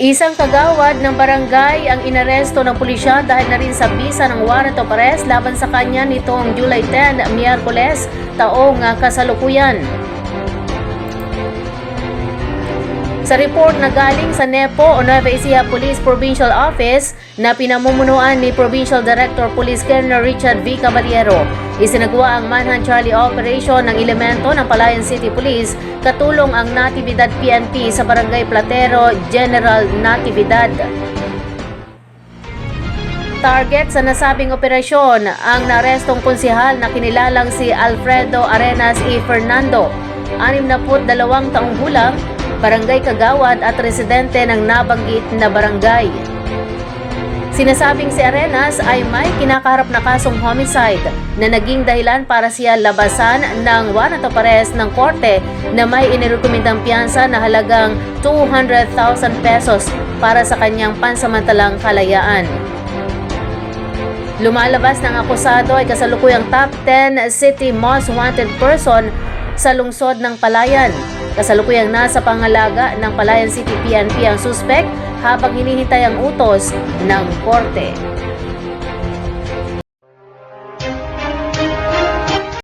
Isang kagawad ng barangay ang inaresto ng pulisya dahil na rin sa bisa ng warrant of arrest laban sa kanya nitong July 10, Miyerkules, taong ah, kasalukuyan. Sa report na galing sa NEPO o Nueva Ecija Police Provincial Office na pinamumunuan ni Provincial Director Police Colonel Richard V. Caballero, isinagawa ang Manhunt Charlie Operation ng elemento ng Palayan City Police katulong ang Natividad PNP sa Barangay Platero, General Natividad. Target sa nasabing operasyon ang narestong konsihal na kinilalang si Alfredo Arenas E. Fernando, 62 taong gulang, barangay kagawad at residente ng nabanggit na barangay. Sinasabing si Arenas ay may kinakaharap na kasong homicide na naging dahilan para siya labasan ng warrant of arrest ng korte na may inirekomendang piyansa na halagang 200,000 pesos para sa kanyang pansamantalang kalayaan. Lumalabas ng akusado ay kasalukuyang top 10 city most wanted person sa lungsod ng Palayan. Kasalukuyang nasa pangalaga ng Palayan City PNP ang suspect habang hinihintay ang utos ng korte.